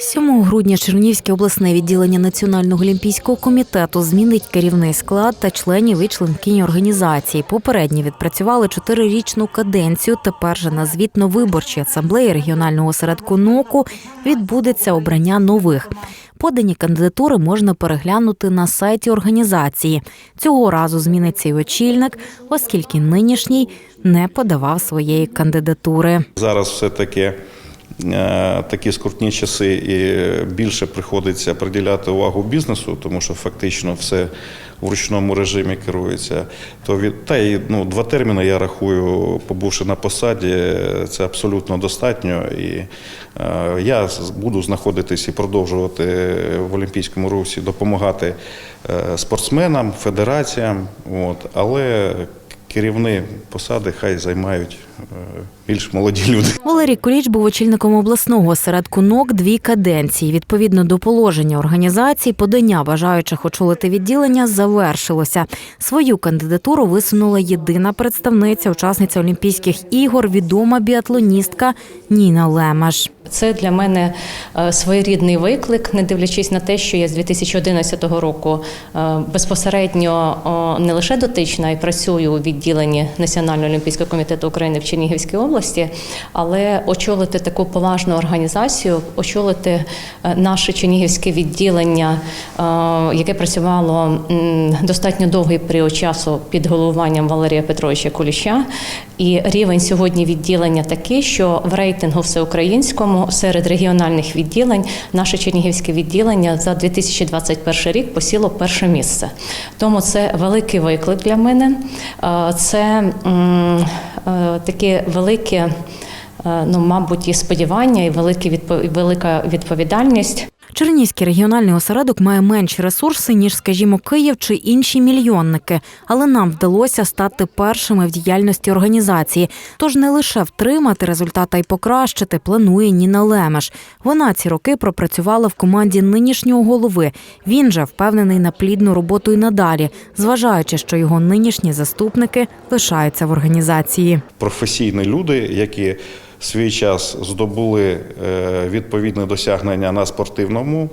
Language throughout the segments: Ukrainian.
7 грудня Чернігівське обласне відділення Національного олімпійського комітету змінить керівний склад та членів і членкині організації. Попередні відпрацювали чотирирічну каденцію. Тепер же на звітно-виборчій асамблеї регіонального осередку НОКу відбудеться обрання нових. Подані кандидатури можна переглянути на сайті організації. Цього разу зміниться й очільник, оскільки нинішній не подавав своєї кандидатури. Зараз все-таки е, такі скрутні часи і більше приходиться приділяти увагу бізнесу, тому що фактично все в ручному режимі керується. То від та й ну два терміни я рахую, побувши на посаді, це абсолютно достатньо. І е, я буду знаходитись і продовжувати в Олімпійському русі, допомагати е, спортсменам, федераціям. От але керівні посади хай займають е, більш молоді люди. Валерій Куліч був очільником обласного осередку НОК дві каденції. Відповідно до положення організації, подання бажаючих очолити відділення завершилося. Свою кандидатуру висунула єдина представниця, учасниця Олімпійських ігор, відома біатлоністка Ніна Лемаш. Це для мене е, своєрідний виклик, не дивлячись на те, що я з 2011 року е, безпосередньо не лише дотична і працюю у відділенні Національного олімпійського комітету України в Чернігівській області, але очолити таку поважну організацію, очолити е, наше чернігівське відділення, яке працювало достатньо довгий період часу під головуванням Валерія Петровича Куліща. І рівень сьогодні відділення такий, що в рейтингу всеукраїнському серед регіональних відділень наше чернігівське відділення за 2021 рік посіло перше місце. Тому це великий виклик для мене. Е, Це е, таке велике, ну мабуть, і сподівання, і велика відповідальність. Чернігівський регіональний осередок має менші ресурси, ніж, скажімо, Київ чи інші мільйонники, але нам вдалося стати першими в діяльності організації. Тож не лише втримати результат, а й покращити планує Ніна Лемеш. Вона ці роки пропрацювала в команді нинішнього голови. Він же впевнений на плідну роботу й надалі, зважаючи, що його нинішні заступники лишаються в організації. професійні люди, які свій час здобули е, відповідне досягнення на спортивному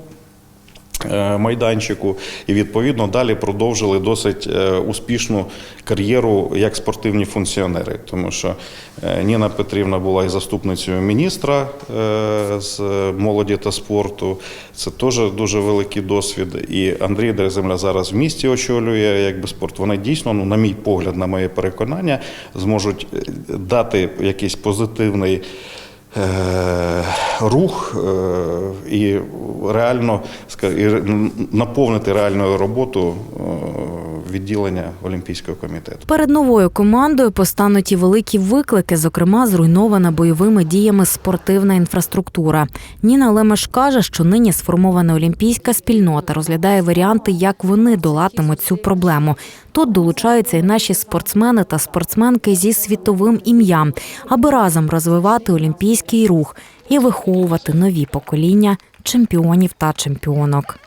майданчику, і відповідно далі продовжили досить е, успішну кар'єру як спортивні функціонери. Тому що е, Ніна Петрівна була і заступницею міністра е, з молоді та спорту. Це теж дуже великий досвід. І Андрій Дереземля зараз в місті очолює якби спорт. Вони дійсно, ну, на мій погляд, на моє переконання, зможуть е, дати якийсь позитивний. Е, Рух е, і реально і наповнити реальною роботу е, відділення Олімпійського комітету. Перед новою командою постануть і великі виклики, зокрема, зруйнована бойовими діями спортивна інфраструктура. Ніна Лемеш каже, що нині сформована олімпійська спільнота розглядає варіанти, як вони долатимуть цю проблему. Тут долучаються і наші спортсмени та спортсменки зі світовим ім'ям, аби разом розвивати олімпійський рух і виховувати нові покоління чемпіонів та чемпіонок.